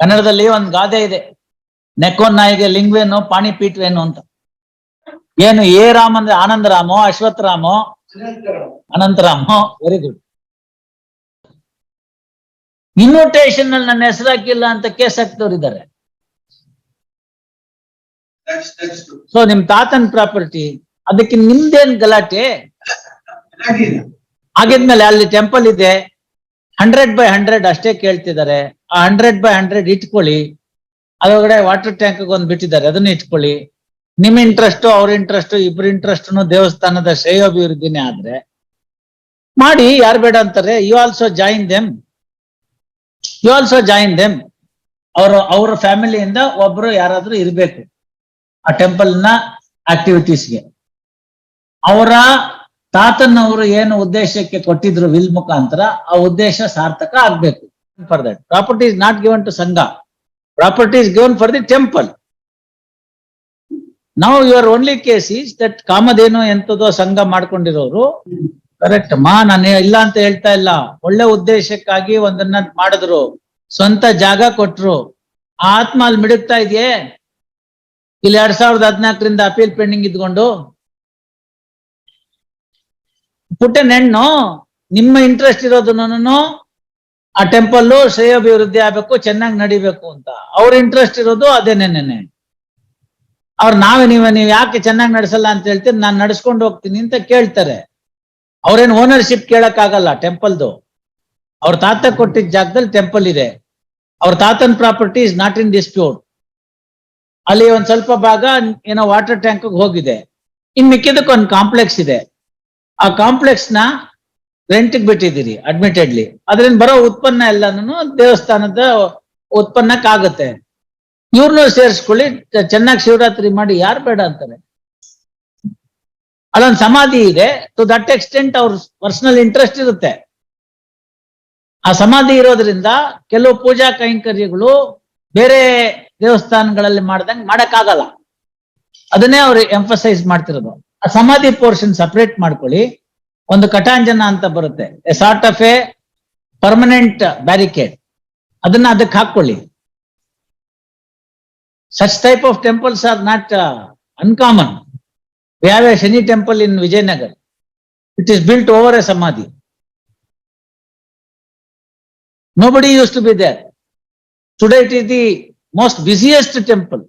ಕನ್ನಡದಲ್ಲಿ ಒಂದ್ ಗಾದೆ ಇದೆ. ನೆಕ್ಕೋನ್ ನಾಯಿಗೆ ಲಿಂಗ್ವೇನು ಪಾಣಿ ಪೀಠವೇನು ಅಂತ. ಏನು ಏ ರಾಮ್ ಅಂದ್ರೆ ಆನಂದ ರಾಮೋ ಅಶ್ವತ್ ರಾಮೋ? ಅನಂತ ರಾಮೋ? ವೆರಿ ಗುಡ್ ಇನ್ವಿಟೇಷನ್ನಲ್ಲಿ ನನ್ನ ಹೆಸರು ಹಾಕಿಲ್ಲ ಅಂತ ಕೇಸ್ ಹಾಕ್ತವ್ರಿದ್ದಾರೆ ಸೊ ನಿಮ್ ತಾತನ್ ಪ್ರಾಪರ್ಟಿ ಅದಕ್ಕೆ ನಿಮ್ದೇನ್ ಗಲಾಟೆ? ಆಗಿದ್ಮೇಲೆ ಅಲ್ಲಿ ಟೆಂಪಲ್ ಇದೆ. ಹಂಡ್ರೆಡ್ ಬೈ ಹಂಡ್ರೆಡ್ ಅಷ್ಟೇ ಕೇಳ್ತಿದ್ದಾರೆ. ಆ ಹಂಡ್ರೆಡ್ ಬೈ ಹಂಡ್ರೆಡ್ ಇಟ್ಕೊಳ್ಳಿ. ಅದೊಳಗಡೆ ವಾಟರ್ ಟ್ಯಾಂಕ್ ಒಂದ್ ಬಿಟ್ಟಿದ್ದಾರೆ. ಅದನ್ನ ಇಟ್ಕೊಳ್ಳಿ. ನಿಮ್ ಇಂಟ್ರೆಸ್ಟ್, ಅವ್ರ ಇಂಟ್ರೆಸ್ಟ್, ಇಬ್ರ ಇಂಟ್ರೆಸ್ಟ್ ದೇವಸ್ಥಾನದ ಶ್ರೇಯೋಭಿವೃದ್ಧಿನೇ ಆದ್ರೆ. ಮಾಡಿ, ಯಾರು ಬೇಡ ಅಂತಾರೆ you also join them you also join them ಅವರು, ಅವ್ರ ಫ್ಯಾಮಿಲಿಯಿಂದ ಒಬ್ರು ಯಾರಾದ್ರೂ ಇರಬೇಕು. ಆ ಟೆಂಪಲ್ನ ಆಕ್ಟಿವಿಟೀಸ್ಗೆ ಅವರ ತಾತನವರು ಏನು ಉದ್ದೇಶಕ್ಕೆ ಕೊಟ್ಟಿದ್ರು ವಿಲ್ ಮುಖಾಂತರ, ಆ ಉದ್ದೇಶ ಸಾರ್ಥಕ ಆಗ್ಬೇಕು. For that property is not given to ಸಂಘ property is given for the temple ನಾವು your only case is that Kamadhenu ಎಂತದೋ ಸಂಘ ಮಾಡ್ಕೊಂಡಿರೋರು. ಕರೆಕ್ಟ್ ಮಾ, ನಾನು ಇಲ್ಲ ಅಂತ ಹೇಳ್ತಾ ಇಲ್ಲ. ಒಳ್ಳೆ ಉದ್ದೇಶಕ್ಕಾಗಿ ಒಂದನ್ನ ಮಾಡಿದ್ರು. ಸ್ವಂತ ಜಾಗ ಕೊಟ್ರು. ಆತ್ಮ ಅಲ್ಲಿ ಮಿಡುಕ್ತಾ ಇದೆಯೇ? ಇಲ್ಲಿ ಎರಡ್ ಸಾವಿರದ ಹದಿನಾಲ್ಕರಿಂದ ಅಪೀಲ್ ಪೆಂಡಿಂಗ್ ಇದ್ಕೊಂಡು. ಪುಟ್ಟನೆಣ್ಣು ನಿಮ್ಮ ಇಂಟ್ರೆಸ್ಟ್ ಇರೋದನ್ನು ಆ ಟೆಂಪಲ್ ಶ್ರೇಯಾಭಿವೃದ್ಧಿ ಆಗ್ಬೇಕು, ಚೆನ್ನಾಗಿ ನಡಿಬೇಕು ಅಂತ. ಅವ್ರ ಇಂಟ್ರೆಸ್ಟ್ ಇರೋದು ಅದೇನೇನೆ ಅವ್ರು ನಾವೇ ನೀವ, ನೀವು ಯಾಕೆ ಚೆನ್ನಾಗಿ ನಡೆಸಲ್ಲ ಅಂತ ಹೇಳ್ತೀನಿ ನಾನು ನಡ್ಸ್ಕೊಂಡು ಹೋಗ್ತೀನಿ ಅಂತ ಕೇಳ್ತಾರೆ. ಅವ್ರೇನ್ ಓನರ್ಶಿಪ್ ಕೇಳಕ್ ಆಗಲ್ಲ ಟೆಂಪಲ್ದು ಅವ್ರ ತಾತ ಕೊಟ್ಟಿದ್ದ ಜಾಗದಲ್ಲಿ ಟೆಂಪಲ್ ಇದೆ. ಅವ್ರ ತಾತನ್ property is not in dispute ಅಲ್ಲಿ ಒಂದ್ ಸ್ವಲ್ಪ ಭಾಗ ಏನೋ ವಾಟರ್ ಟ್ಯಾಂಕ್ ಹೋಗಿದೆ. ಇನ್ ಮಿಕ್ಕಿದಕ್ಕೊಂದ್ ಕಾಂಪ್ಲೆಕ್ಸ್ ಇದೆ. ಆ ಕಾಂಪ್ಲೆಕ್ಸ್ನ ರೆಂಟ್ ಬಿಟ್ಟಿದ್ದೀರಿ ಅಡ್ಮಿಟೆಡ್ಲಿ ಅದರಿಂದ ಬರೋ ಉತ್ಪನ್ನ ಎಲ್ಲಾನು ದೇವಸ್ಥಾನದ ಉತ್ಪನ್ನಕ್ಕಾಗತ್ತೆ. ಇವ್ರನ್ನೂ ಸೇರಿಸ್ಕೊಳ್ಳಿ, ಚೆನ್ನಾಗಿ ಶಿವರಾತ್ರಿ ಮಾಡಿ, ಯಾರು ಬೇಡ ಅಂತಾರೆ. ಅಲ್ಲೊಂದು ಸಮಾಧಿ ಇದೆ ಟು ದಟ್ ಎಕ್ಸ್ಟೆಂಟ್ ಅವ್ರ ಪರ್ಸನಲ್ ಇಂಟ್ರೆಸ್ಟ್ ಇರುತ್ತೆ. ಆ ಸಮಾಧಿ ಇರೋದ್ರಿಂದ ಕೆಲವು ಪೂಜಾ ಕೈಂಕರ್ಯಗಳು ಬೇರೆ ದೇವಸ್ಥಾನಗಳಲ್ಲಿ ಮಾಡ್ದಂಗೆ ಮಾಡಕ್ಕಾಗಲ್ಲ. ಅದನ್ನೇ ಅವ್ರು ಎಂಫಸೈಸ್ ಮಾಡ್ತಿರೋದು. ಆ ಸಮಾಧಿ ಪೋರ್ಷನ್ ಸಪರೇಟ್ ಮಾಡ್ಕೊಳ್ಳಿ. ಒಂದು ಕಟಾಂಜನ ಅಂತ ಬರುತ್ತೆ. A sort of a permanent barricade ಅದನ್ನ ಅದಕ್ಕೆ ಹಾಕೊಳ್ಳಿ such type of temples are not uncommon we a Shani temple in Vijayanagar it is built over a samadhi Nobody use to be there today it is the most busiest temple.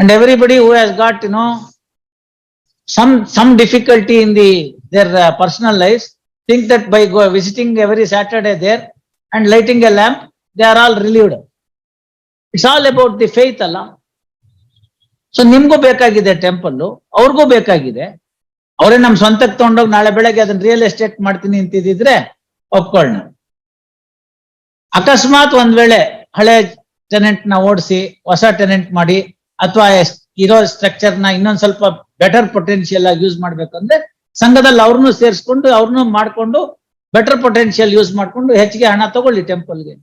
And everybody who has got, you know, some, some difficulty in the, their uh, personal lives, think that by go visiting every Saturday there and lighting a lamp, they are all relieved. It's all about the faith ಅಲ್ಲ so ನಿಮ್ಗೂ ಬೇಕಾಗಿದೆ temple ಅವ್ರಿಗೂ ಬೇಕಾಗಿದೆ ಅವರೇ ನಮ್ ಸ್ವಂತಕ್ಕೆ ತಗೊಂಡೋಗಿ ನಾಳೆ ಬೆಳಗ್ಗೆ ಅದನ್ನ ರಿಯಲ್ ಎಸ್ಟೇಟ್ ಮಾಡ್ತೀನಿ ಅಂತಿದ್ರೆ ಒಪ್ಕೊಳ್ಳೋಣ ಅಕಸ್ಮಾತ್ ಒಂದ್ ವೇಳೆ ಹಳೆ ಟೆನೆಂಟ್ನ ಓಡಿಸಿ ಹೊಸ ಟೆನೆಂಟ್ ಮಾಡಿ ಅಥವಾ ಇರೋ ಸ್ಟ್ರಕ್ಚರ್ನ ಇನ್ನೊಂದ್ ಸ್ವಲ್ಪ ಬೆಟರ್ ಪೊಟೆನ್ಶಿಯಲ್ ಆಗಿ ಯೂಸ್ ಮಾಡ್ಬೇಕಂದ್ರೆ ಸಂಘದಲ್ಲಿ ಅವ್ರನ್ನೂ ಸೇರಿಸ್ಕೊಂಡು ಅವ್ರನ್ನೂ ಮಾಡ್ಕೊಂಡು ಬೆಟರ್ ಪೊಟೆನ್ಶಿಯಲ್ ಯೂಸ್ ಮಾಡ್ಕೊಂಡು ಹೆಚ್ಚಿಗೆ ಹಣ ತಗೊಳ್ಳಿ ಟೆಂಪಲ್ಗೆ.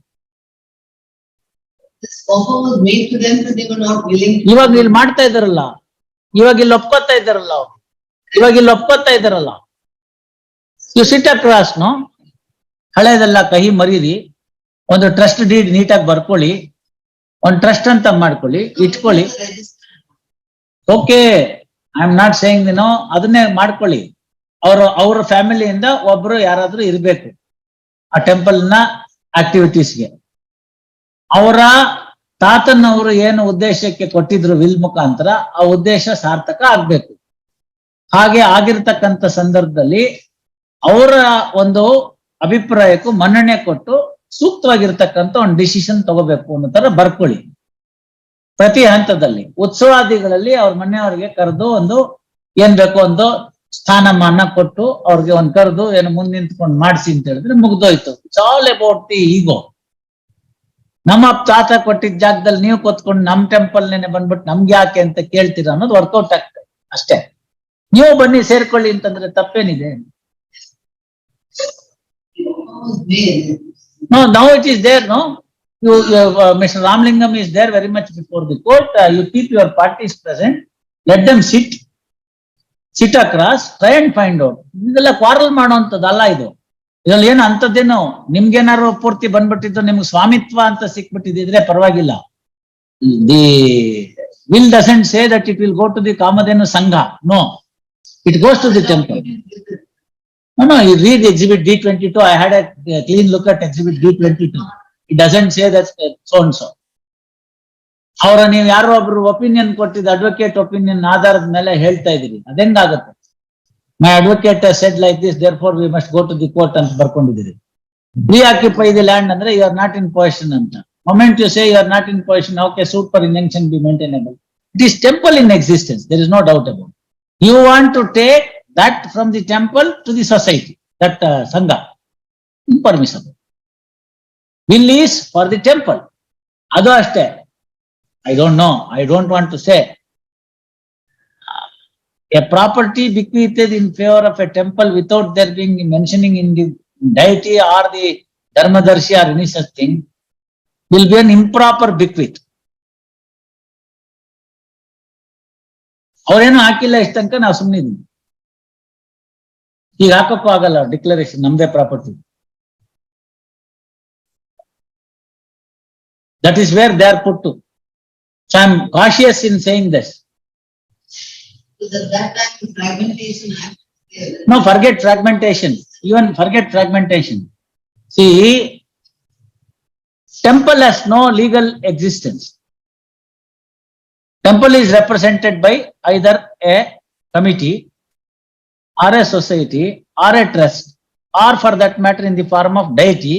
ಇವಾಗ ಇಲ್ಲಿ ಮಾಡ್ತಾ ಇದಾರಲ್ಲ ಇವಾಗ ಇಲ್ಲಿ ಒಪ್ಕೋತಾ ಇದಾರಲ್ಲ ಅವ್ರು? ಇವಾಗ ಇಲ್ಲಿ ಒಪ್ಕೋತಾ ಇದಾರಲ್ಲ ಯು ಸಿಟ್ ಅಕ್ರಾಸ್ ಹಳೆದೆಲ್ಲ ಹಳೇದೆಲ್ಲ ಕಹಿ ಮರೀರಿ. ಒಂದು ಟ್ರಸ್ಟ್ ಡೀಡ್ ನೀಟಾಗಿ ಬರ್ಕೊಳ್ಳಿ. ಒಂದು ಟ್ರಸ್ಟ್ ಅಂತ ಮಾಡ್ಕೊಳ್ಳಿ, ಇಟ್ಕೊಳ್ಳಿ. Okay I am not saying no ಅದನ್ನೇ ಮಾಡ್ಕೊಳ್ಳಿ. ಅವ್ರ ಅವ್ರ ಫ್ಯಾಮಿಲಿಯಿಂದ ಒಬ್ರು ಯಾರಾದ್ರೂ ಇರ್ಬೇಕು, ಆ ಟೆಂಪಲ್ನ ಆಕ್ಟಿವಿಟೀಸ್ಗೆ ಅವರ ತಾತನವರು ಏನು ಉದ್ದೇಶಕ್ಕೆ ಕೊಟ್ಟಿದ್ರು ವಿಲ್ ಮುಖಾಂತರ, ಆ ಉದ್ದೇಶ ಸಾರ್ಥಕ ಆಗ್ಬೇಕು. ಹಾಗೆ ಆಗಿರ್ತಕ್ಕಂಥ ಸಂದರ್ಭದಲ್ಲಿ ಅವರ ಒಂದು ಅಭಿಪ್ರಾಯಕ್ಕೂ ಮನ್ನಣೆ ಕೊಟ್ಟು ಸೂಕ್ತವಾಗಿರ್ತಕ್ಕಂಥ ಒಂದು ಡಿಸಿಷನ್ ತಗೋಬೇಕು ಅನ್ನೋ ತರ ಬರ್ಕೊಳ್ಳಿ. ಪ್ರತಿ ಹಂತದಲ್ಲಿ ಉತ್ಸವಾದಿಗಳಲ್ಲಿ ಅವ್ರ ಮನೆಯವರಿಗೆ ಕರೆದು ಒಂದು ಏನ್ ಬೇಕೋ ಒಂದು ಸ್ಥಾನಮಾನ ಕೊಟ್ಟು ಅವ್ರಿಗೆ ಒಂದು ಕರೆದು ಏನು ಮುಂದೆ ನಿಂತ್ಕೊಂಡು ಮಾಡಿಸಿ ಅಂತ ಹೇಳಿದ್ರೆ ಮುಗ್ದೋಯ್ತು. It's all about the ego ನಮ್ಮ ತಾತ ಕೊಟ್ಟಿದ್ದ ಜಾಗದಲ್ಲಿ ನೀವು ಕೂತ್ಕೊಂಡು ನಮ್ ಟೆಂಪಲ್ ನೆನೆ ಬಂದ್ಬಿಟ್ಟು ನಮ್ಗೆ ಯಾಕೆ ಅಂತ ಕೇಳ್ತೀರಾ ಅನ್ನೋದು ವರ್ಕೌಟ್ ಆಗ್ತದೆ ಅಷ್ಟೇ. ನೀವು ಬನ್ನಿ ಸೇರ್ಕೊಳ್ಳಿ ಅಂತಂದ್ರೆ ತಪ್ಪೇನಿದೆ. No, now it is there, no? You, you, uh, Mr. Ramlingam is there very much before the court. Uh, you keep your parties present. Let them sit. Sit across, try and find out. ಇದೆಲ್ಲ quarrel ಮಾಡುವಂಥದ್ದಲ್ಲ ಇದು ಇದ್ರಲ್ಲಿ ಏನು ಅಂತದ್ದೇನು ನಿಮ್ಗೇನಾದ್ರು ಪೂರ್ತಿ ಬಂದ್ಬಿಟ್ಟಿದ್ದು ನಿಮ್ಗೆ ಸ್ವಾಮಿತ್ವ ಅಂತ ಸಿಕ್ಬಿಟ್ಟಿದ್ರೆ ಪರವಾಗಿಲ್ಲ the will doesn't say that it will go to the Kamadhenu Sangha no it goes to the temple No, no, you read exhibit D twenty-two, I had a clean look at exhibit D twenty-two. It doesn't say that uh, so and so. ಅವರ ನೀವು ಯಾರೋ ಒಬ್ರು opinion ಕೊಟ್ಟಿದ್ದ advocate opinion ಆಧಾರದ ಮೇಲೆ ಹೇಳ್ತಾ ಇದೀರಿ ಅದೆಂಗಾಗುತ್ತೆ? My advocate said like this therefore we must go to the court ಅಂತ ಬರ್ಕೊಂಡಿದ್ದೀರಿ. ಪ್ರೀ ಆಕ್ಯುಪೈ ದಿ ಲ್ಯಾಂಡ್ ಅಂದ್ರೆ you are not in position ಅಂತ. Moment you say you are not in position okay super injection be maintainable it is temple in existence there is no doubt about you want to take that from the temple to the society, that uh, sangha. Impermissible. Will is for the temple. ಅದು ಅಷ್ಟೇ. I don't know, I don't want to say. A property bequeathed in favor of a temple without there being mentioning in the deity or the dharmadarshi or any such thing will be an improper bequeath. ಅವ್ರೇನು ಹಾಕಿಲ್ಲ ಇಷ್ಟ ತನಕ ನಾವು ಸುಮ್ಮನೆ ಇದೀವಿ ಈಗ ಹಾಕಕ್ಕೂ ಆಗಲ್ಲ declaration ನಮ್ದೇ property that is where they are put to so I am cautious in saying this So that that time the fragmentation. yeah, no forget fragmentation even forget fragmentation see temple has no legal existence temple is represented by either a committee or a society or a trust or for that matter in the form of deity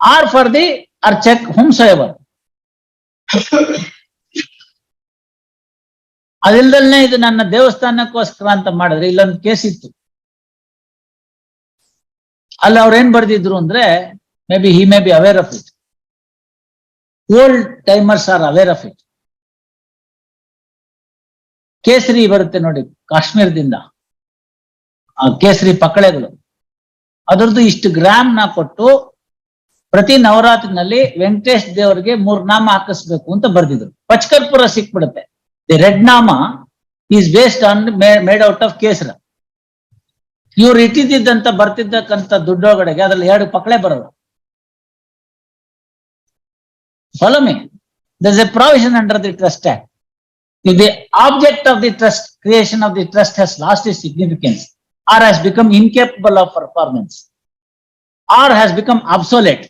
or for the archak whomsoever. ಅದಿಲ್ದಲ್ನೇ ಇದು ನನ್ನ ದೇವಸ್ಥಾನಕ್ಕೋಸ್ಕರ ಅಂತ ಮಾಡಿದ್ರೆ ಇಲ್ಲೊಂದು case ಇತ್ತು. ಅಲ್ಲಿ ಅವ್ರು ಏನ್ ಬರ್ದಿದ್ರು ಅಂದ್ರೆ may be he may be aware of it old timers are aware of it ಕೇಸರಿ ಬರುತ್ತೆ ನೋಡಿ, ಕಾಶ್ಮೀರದಿಂದ. ಕೇಸರಿ ಪಕ್ಕಳೆಗಳು ಅದರದ್ದು ಇಷ್ಟು ಗ್ರಾಮ್ನ ಕೊಟ್ಟು ಪ್ರತಿ ನವರಾತ್ರಿನಲ್ಲಿ ವೆಂಕಟೇಶ್ ದೇವರಿಗೆ ಮೂರ್ ನಾಮ ಹಾಕಿಸ್ಬೇಕು ಅಂತ ಬರ್ದಿದ್ರು. ಪಚ್ಕರ್ಪುರ ಸಿಕ್ಬಿಡುತ್ತೆ. The red nama is based on made out of kesara. ಇವ್ರು ಇಟ್ಟಿದ್ದಂತ ಬರ್ತಿದ್ದಕ್ಕಂತ ದುಡ್ಡೊಳಗಡೆಗೆ ಅದ್ರಲ್ಲಿ ಎರಡು ಪಕ್ಕಳೆ ಬರಲ್ಲ. Follow thus a provision under the trust act the object of the trust creation of the trust has lost its significance. or has become incapable of performance or has become obsolete,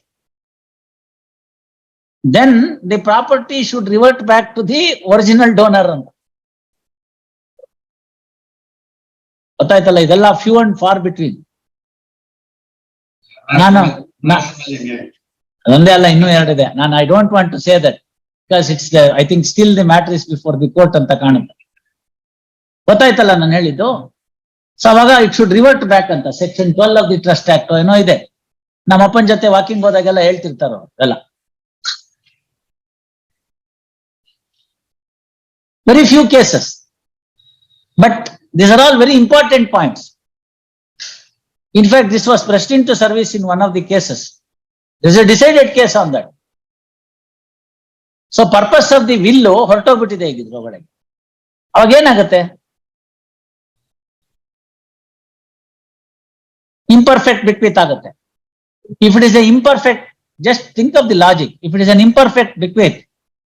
then the property should revert back to the original donor. ಅಂತ. ಗೊತ್ತಾಯ್ತಲ್ಲ ಇದೆಲ್ಲ few and for between ನಾನು ನಾ- ಅದೊಂದೇ ಅಲ್ಲ ಇನ್ನೂ ಎರಡಿದೆ ನಾನು I don't want to say that because it's I think still the matter is before the court ಅಂತ ಕಾಣುತ್ತೆ ಗೊತ್ತಾಯ್ತಲ್ಲ ನಾನು ಹೇಳಿದ್ದು ಸೊ ಅವಾಗ ಇಟ್ ಶುಡ್ ರಿವರ್ಟ್ ಬ್ಯಾಕ್ ಅಂತ section twelve of the trust act ಏನೋ ಇದೆ. ನಮ್ಮ ಅಪ್ಪನ ಜೊತೆ ವಾಕಿಂಗ್ ಹೋದಾಗೆಲ್ಲ ಹೇಳ್ತಿರ್ತಾರ, ಎಲ್ಲ. Very few cases but this are all very important points in fact this was pressed into service in one of the cases this a decided case on that so purpose of the will ಹೊರಟೋಗ್ಬಿಟ್ಟಿದೆ ಈಗಿದ್ರ ಒಳಗಡೆ ಅವಾಗ ಏನಾಗುತ್ತೆ? Imperfect bequest ಆಗುತ್ತೆ if it is a imperfect just think of the logic if it is an imperfect bequest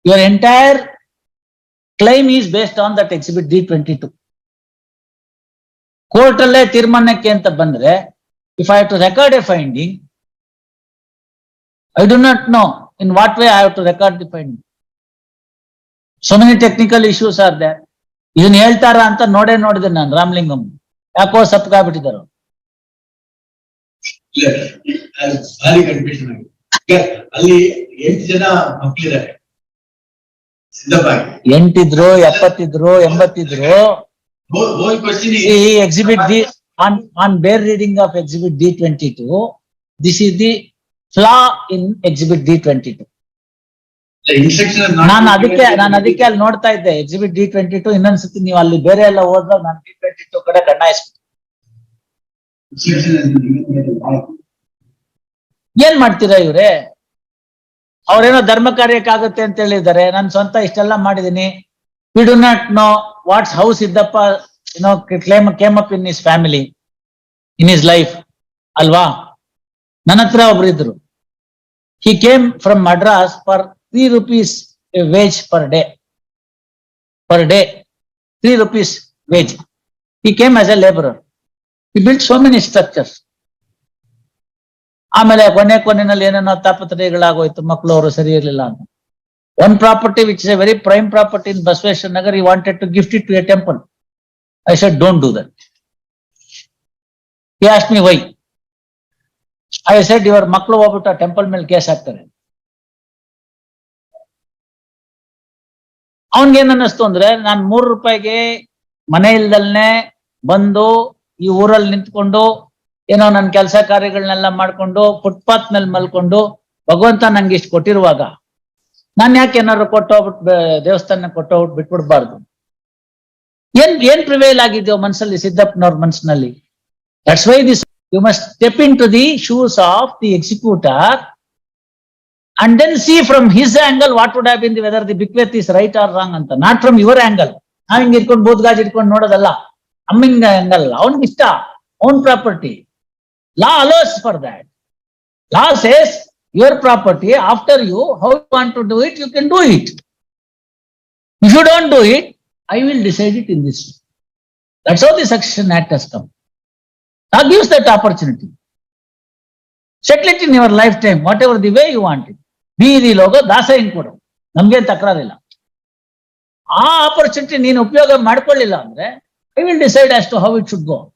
your entire claim is based on that exhibit D twenty two court ಅಲ್ಲೇ ತೀರ್ಮಾನಕ್ಕೆ ಅಂತ ಬಂದ್ರೆ if I to record a finding I do not know in what way I have to record the finding. So many technical issues are there. ಇದನ್ನ ಹೇಳ್ತಾರ ಅಂತ ನೋಡೇ ನೋಡಿದೆ ನಾನು ರಾಮಲಿಂಗಂ. ಯಾಕೋ ಅದು ಭಾರಿ ಕನ್ಫ್ಯೂಷನ್ ಆಗಿದೆ. ಅಲ್ಲಿ ಎಂಟು ಜನ ಮಕ್ಕಳಿದ್ದಾರೆ ಎಂಟಿದ್ರು ಎಪ್ಪತ್ತಿದ್ರು ಎಂಬತ್ತಿದ್ರು. Exhibit D on on bare reading of exhibit D twenty two this is the flaw in exhibit D twenty two ನಾನು ಅದಕ್ಕೆ ನಾನು ಅದಕ್ಕೆ ಅಲ್ಲಿ ನೋಡ್ತಾ ಇದ್ದೆ ಎಕ್ಸಿಬಿಟ್ ಡಿ ಟ್ವೆಂಟಿ ಟು ಇನ್ನೊಂದ್ಸತಿ ನೀವು ಅಲ್ಲಿ ಬೇರೆ ಎಲ್ಲ ಹೋದಾಗ ನಾನು ಡಿ ಟ್ವೆಂಟಿ ಟು ಕಡೆ ಕಣ್ಣಾಯಿಸ್ಬಿಟ್ಟು ಏನ್ ಮಾಡ್ತೀರಾ ಇವ್ರೆ? ಅವ್ರೇನೋ ಧರ್ಮ ಕಾರ್ಯಕ್ಕಾಗುತ್ತೆ ಅಂತ ಹೇಳಿದ್ದಾರೆ. ನಾನು ಸ್ವಂತ ಇಷ್ಟೆಲ್ಲ ಮಾಡಿದೀನಿ. We do not know what's house ಇದ್ದಪ್ಪ ಏನೋ claim came up in his family in his life ಅಲ್ವಾ? ನನ್ನ ಹತ್ರ ಒಬ್ರು ಇದ್ರು. He came from Madras for three rupees wage per day per day three rupees wage he came as a labourer he build so many structures ಆಮೇಲೆ ಕೊನೆ ಕೊನೆಯಲ್ಲಿ ಏನೇನೋ ತಾಪತ್ರಯಗಳಾಗೋಯ್ತು ಮಕ್ಕಳು ಅವರು ಸರಿ ಇರಲಿಲ್ಲ ಅಂತ. One property which is a very prime property in Basaveshwara Nagar he wanted to gift it to a temple I said don't do that he me why I said ಇವ್ರ ಮಕ್ಕಳು ಹೋಗ್ಬಿಟ್ಟು ಟೆಂಪಲ್ ಮೇಲೆ ಕೇಸ್ ಹಾಕ್ತಾರೆ. ಅವನ್ಗೇನ್ ಅನ್ನಿಸ್ತು ಅಂದ್ರೆ, ನಾನು ಮೂರು ರೂಪಾಯಿಗೆ ಮನೆ ಇಲ್ದಲ್ನೆ ಬಂದು ಈ ಊರಲ್ಲಿ ನಿಂತ್ಕೊಂಡು ಏನೋ ನನ್ನ ಕೆಲಸ ಕಾರ್ಯಗಳನ್ನೆಲ್ಲ ಮಾಡ್ಕೊಂಡು ಫುಟ್ಪಾತ್ ಮೇಲೆ ಮಲ್ಕೊಂಡು ಭಗವಂತ ನಂಗೆ ಇಷ್ಟು ಕೊಟ್ಟಿರುವಾಗ ನಾನು ಯಾಕೆ ಏನಾದ್ರು ಕೊಟ್ಟೋಗ್ಬಿಟ್ಟು ದೇವಸ್ಥಾನ ಕೊಟ್ಟೋಗ್ಬಿಟ್ಟು ಬಿಟ್ಬಿಡ್ಬಾರ್ದು? ಏನ್ ಏನ್ ಪ್ರಿವೇಲ್ ಆಗಿದ್ಯೋ ಮನಸ್ಸಲ್ಲಿ ಸಿದ್ದಪ್ಪನವ್ರ ಮನಸ್ಸಿನಲ್ಲಿ that's why this you must step into the shoes of the executor and then see from his angle what would have been the whether the bequest is right or wrong ಅಂತ. Not from your angle ನಾವ್ ಹಿಂಗ್ ಇಟ್ಕೊಂಡು ಬೂದ್ಗಾಜ್ ಇಟ್ಕೊಂಡು ನೋಡೋದಲ್ಲ. Humming angle ಅವ್ನಿಗೆ ಇಷ್ಟ own property law allows for that law says your property after you how you want to do it you can do it if you don't do it I will decide it in this that's how the succession act has come Now gives that opportunity. Settle it in your lifetime, whatever the way you want it. ಬೀದಿ ಲೋಗೋ ದಾಸ ಹಿಂಗ್ ಕೊಡು ನಮ್ಗೇನ್ ತಕರಾರಿಲ್ಲ ಆ opportunity ನೀನು ಉಪಯೋಗ ಮಾಡ್ಕೊಳ್ಳಿಲ್ಲ ಅಂದ್ರೆ I decide decide to how it should should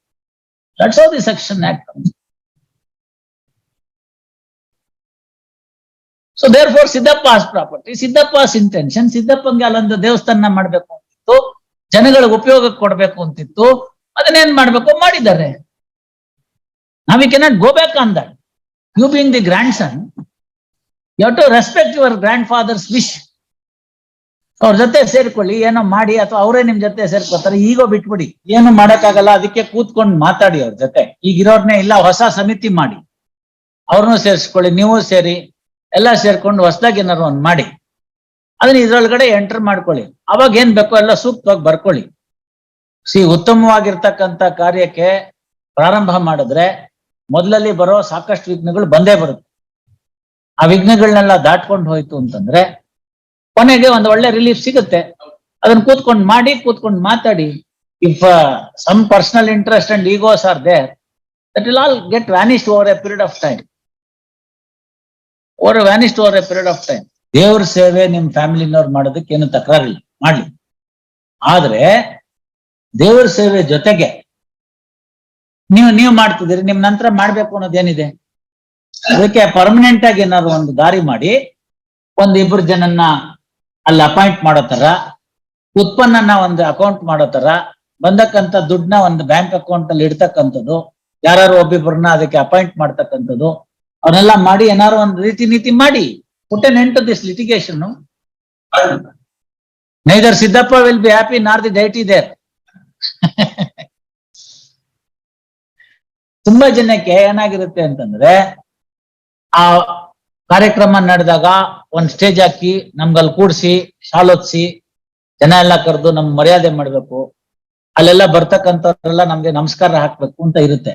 That's how the Succession section comes. So therefore Siddappa's property Siddappa's intention ಸಿದ್ದಪ್ಪಂಗೆ ಅಲ್ಲೊಂದು ದೇವಸ್ಥಾನ ಮಾಡ್ಬೇಕು ಅಂತಿತ್ತು, ಜನಗಳಿಗೆ ಉಪಯೋಗಕ್ಕೆ ಕೊಡ್ಬೇಕು ಅಂತಿತ್ತು, ಅದನ್ನೇನ್ ಮಾಡ್ಬೇಕು ಮಾಡಿದ್ದಾರೆ Now cannot go back on that you being the grandson you to respect your grandfather's wish. ಅವ್ರ ಜೊತೆ ಸೇರ್ಕೊಳ್ಳಿ, ಏನೋ ಮಾಡಿ ಅಥವಾ ಅವರೇ ನಿಮ್ ಜೊತೆ ಸೇರ್ಕೊತಾರೆ, ಈಗೋ ಬಿಟ್ಬಿಡಿ. ಏನು ಮಾಡಕ್ಕಾಗಲ್ಲ, ಅದಕ್ಕೆ ಕೂತ್ಕೊಂಡು ಮಾತಾಡಿ ಅವ್ರ ಜೊತೆ. ಈಗಿರೋರ್ನೇ ಇಲ್ಲ, ಹೊಸ ಸಮಿತಿ ಮಾಡಿ. ಅವ್ರನ್ನೂ ಸೇರಿಸ್ಕೊಳ್ಳಿ, ನೀವು ಸೇರಿ, ಎಲ್ಲ ಸೇರ್ಕೊಂಡು ಹೊಸದಾಗಿ ಏನಾರು ಒಂದು ಮಾಡಿ. ಅದನ್ನ ಇದ್ರೊಳಗಡೆ ಎಂಟರ್ ಮಾಡ್ಕೊಳ್ಳಿ. ಅವಾಗ ಏನ್ ಬೇಕೋ ಎಲ್ಲ ಸೂಕ್ತವಾಗಿ ಬರ್ಕೊಳ್ಳಿ. ಸಿ, ಉತ್ತಮವಾಗಿರ್ತಕ್ಕಂಥ ಕಾರ್ಯಕ್ಕೆ ಪ್ರಾರಂಭ ಮಾಡಿದ್ರೆ ಮೊದಲಲ್ಲಿ ಬರೋ ಸಾಕಷ್ಟು ವಿಘ್ನಗಳು ಬಂದೇ ಬರುತ್ತೆ. ಆ ವಿಘ್ನಗಳನ್ನೆಲ್ಲ ದಾಟ್ಕೊಂಡು ಹೋಯ್ತು ಅಂತಂದ್ರೆ ಕೊನೆಗೆ ಒಂದು ಒಳ್ಳೆ ರಿಲೀಫ್ ಸಿಗುತ್ತೆ. ಅದನ್ನ ಕೂತ್ಕೊಂಡು ಮಾಡಿ, ಕೂತ್ಕೊಂಡು ಮಾತಾಡಿ. If some personal interest and egos are there that will all get vanished over a period of time over vanished over a period of time ದೇವ್ರ ಸೇವೆ ನಿಮ್ ಫ್ಯಾಮಿಲಿನವ್ರು ಮಾಡೋದಕ್ಕೆ ಏನು ತಕರಾರಿಲ್ಲ. ಮಾಡ್ಲಿ. ಆದ್ರೆ, ದೇವ್ರ ಸೇವೆ ಜೊತೆಗೆ ನೀವು ನೀವು ಮಾಡ್ತಿದ್ದೀರಿ, ನಿಮ್ ನಂತರ ಮಾಡ್ಬೇಕು ಅನ್ನೋದೇನಿದೆ ಅದಕ್ಕೆ ಪರ್ಮನೆಂಟ್ ಆಗಿ ಏನಾದ್ರು ಒಂದು ದಾರಿ ಮಾಡಿ, ಒಂದಿಬ್ರು ಜನನ್ನ ಅಲ್ಲಿ ಅಪಾಯಿಂಟ್ ಮಾಡೋ ತರ, ಉತ್ಪನ್ನನ ಒಂದು ಅಕೌಂಟ್ ಮಾಡೋ ತರ ಬಂದಕ್ಕಂತ ದುಡ್ಡನ್ನ ಒಂದು ಬ್ಯಾಂಕ್ ಅಕೌಂಟ್ ಅಲ್ಲಿ ಇಡ್ತಕ್ಕಂಥದ್ದು ಯಾರು ಒಬ್ಬಿಬ್ಬರನ್ನ ಅದಕ್ಕೆ ಅಪಾಯಿಂಟ್ ಮಾಡ್ತಕ್ಕಂಥದ್ದು ಅವನ್ನೆಲ್ಲ ಮಾಡಿ ಏನಾರು ಒಂದು ರೀತಿ ನೀತಿ ಮಾಡಿ. Put an end to this litigation neither Siddappa will be happy nor the deity ಇದೆ ತುಂಬಾ ಜನಕ್ಕೆ ಏನಾಗಿರುತ್ತೆ ಅಂತಂದ್ರೆ, ಆ ಕಾರ್ಯಕ್ರಮ ನಡೆದಾಗ ಒಂದ್ ಸ್ಟೇಜ್ ಹಾಕಿ ನಮ್ಗಲ್ಲಿ ಕೂಡ್ಸಿ ಶಾಲೋತ್ಸಿ ಜನ ಎಲ್ಲ ಕರೆದು ನಮ್ ಮರ್ಯಾದೆ ಮಾಡ್ಬೇಕು. ಅಲ್ಲೆಲ್ಲ ಬರ್ತಕ್ಕಂಥವ್ರೆಲ್ಲ ನಮ್ಗೆ ನಮಸ್ಕಾರ ಹಾಕ್ಬೇಕು ಅಂತ ಇರುತ್ತೆ.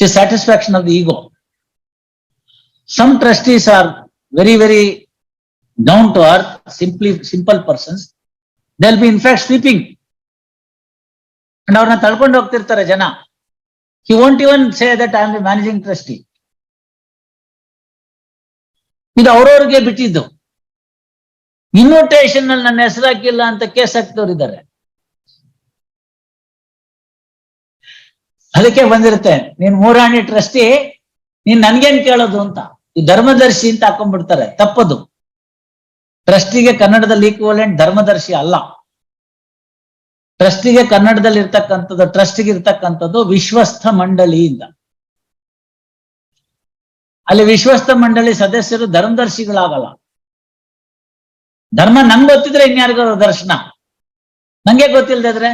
Satisfaction of ego some trustees are very very down to earth simply simple persons they'll be in fact sleeping and ಅವ್ರನ್ನ ತಳ್ಕೊಂಡು ಹೋಗ್ತಿರ್ತಾರೆ ಜನ. He want even say that I am the managing trustee. ಇದು ಅವ್ರವ್ರಿಗೆ ಬಿಟ್ಟಿದ್ದು. ಇನ್ವಿಟೇಷನ್ ಅಲ್ಲಿ ನನ್ನ ಹೆಸರು ಹಾಕಿಲ್ಲ ಅಂತ ಕೇಸ್ ಹಾಕ್ತವ್ರಿದ್ದಾರೆ ಅದಕ್ಕೆ ಬಂದಿರುತ್ತೆ, ನೀನ್ ಮೂರಾಣಿ ಟ್ರಸ್ಟಿ ನೀನ್ ನನ್ಗೇನ್ ಕೇಳೋದು ಅಂತ. ಈ ಧರ್ಮದರ್ಶಿ ಅಂತ ಹಾಕೊಂಡ್ಬಿಡ್ತಾರೆ, ತಪ್ಪದು. ಟ್ರಸ್ಟಿಗೆ ಕನ್ನಡದಲ್ಲಿ ಈಕ್ವಲೆಂಟ್ ಧರ್ಮದರ್ಶಿ ಅಲ್ಲ. ಟ್ರಸ್ಟಿಗೆ ಕನ್ನಡದಲ್ಲಿ ಇರ್ತಕ್ಕಂಥದ್ದು ಟ್ರಸ್ಟಿಗೆ ಇರ್ತಕ್ಕಂಥದ್ದು ವಿಶ್ವಸ್ಥ ಮಂಡಳಿಯಿಂದ ಅಲ್ಲಿ ವಿಶ್ವಸ್ತ ಮಂಡಳಿ ಸದಸ್ಯರು ಧರ್ಮದರ್ಶಿಗಳಾಗಲ್ಲ. ಧರ್ಮ ನಂಗೆ ಗೊತ್ತಿದ್ರೆ ಇನ್ಯಾರಿಗೋ ದರ್ಶನ. ನಂಗೆ ಗೊತ್ತಿಲ್ದಿದ್ರೆ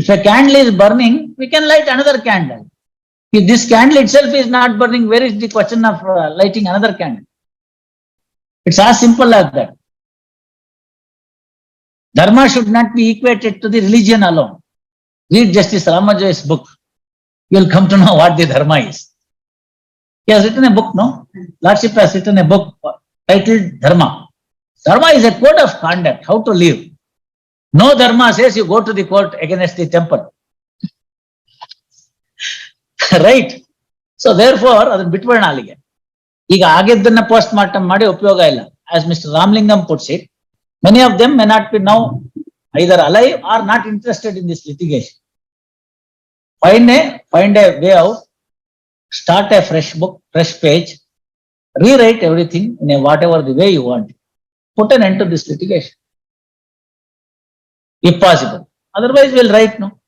if a candle is burning we can light another candle if this candle itself is not burning where is the question of lighting another candle it's a simple as that Dharma should not be equated to the alone read justice Justice book you will come to know what the dharma is. He has written a book, no? Lordship has written a book titled Dharma. Dharma is a code of conduct, how to live. No dharma says you go to the court against the temple. Right? So therefore, ಅದನ್ನ ಬಿಟ್ಬಿಡೋಣ ಅಲ್ಲಿಗೆ. ಈಗ ಆಗಿದ್ದನ್ನ post mortem ಮಾಡಿ ಉಪಯೋಗ ಇಲ್ಲ. As Mr. Ramlingam puts it, many of them may not be now either alive or not interested in this litigation. Find a, find a way out, start a fresh book, fresh page, rewrite everything in a whatever the way you want. Put an end to this litigation. If possible. Otherwise, we'll write, no?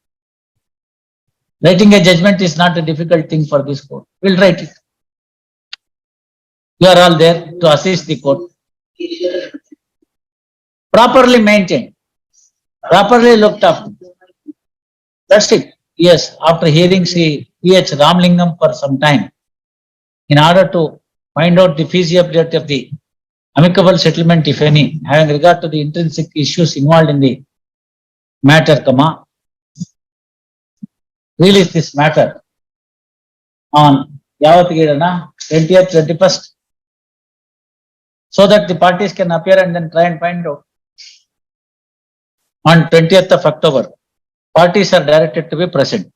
Writing a judgment is not a difficult thing for this court. We'll write it. You are all there to assist the court. Properly maintained, properly looked after. That's it. Yes, after hearing see P H Ramlingam for some time, in order to find out the feasibility of the amicable settlement, if any, having regard to the intrinsic issues involved in the matter, comma, release this matter on Yavatgirana, 20th, 21st, so that the parties can appear and then try and find out. On 20th of October, parties are directed to be present.